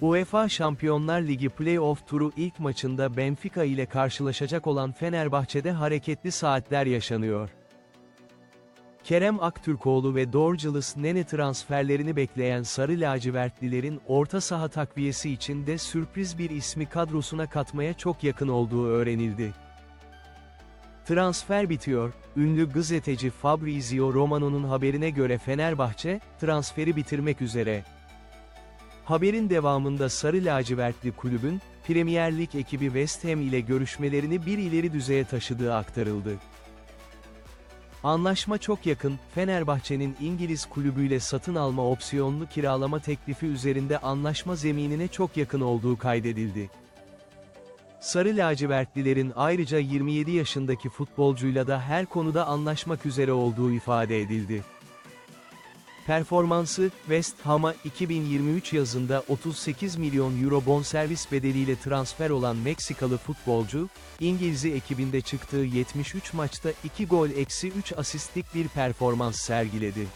UEFA Şampiyonlar Ligi Play-off turu ilk maçında Benfica ile karşılaşacak olan Fenerbahçe'de hareketli saatler yaşanıyor. Kerem Aktürkoğlu ve Dorgeles Nene transferlerini bekleyen Sarı Lacivertlilerin orta saha takviyesi için de sürpriz bir ismi kadrosuna katmaya çok yakın olduğu öğrenildi. Transfer bitiyor, ünlü gazeteci Fabrizio Romano'nun haberine göre Fenerbahçe, transferi bitirmek üzere. Haberin devamında Sarı Lacivertli kulübün, Premier Lig ekibi West Ham ile görüşmelerini bir ileri düzeye taşıdığı aktarıldı. Anlaşma çok yakın, Fenerbahçe'nin İngiliz kulübüyle satın alma opsiyonlu kiralama teklifi üzerinde anlaşma zeminine çok yakın olduğu kaydedildi. Sarı lacivertlilerin ayrıca 27 yaşındaki futbolcuyla da her konuda anlaşmak üzere olduğu ifade edildi. Performansı, West Ham'a 2023 yazında 38 milyon euro bonservis bedeliyle transfer olan Meksikalı futbolcu, İngiliz'i ekibinde çıktığı 73 maçta 2 gol eksi 3 asistlik bir performans sergiledi.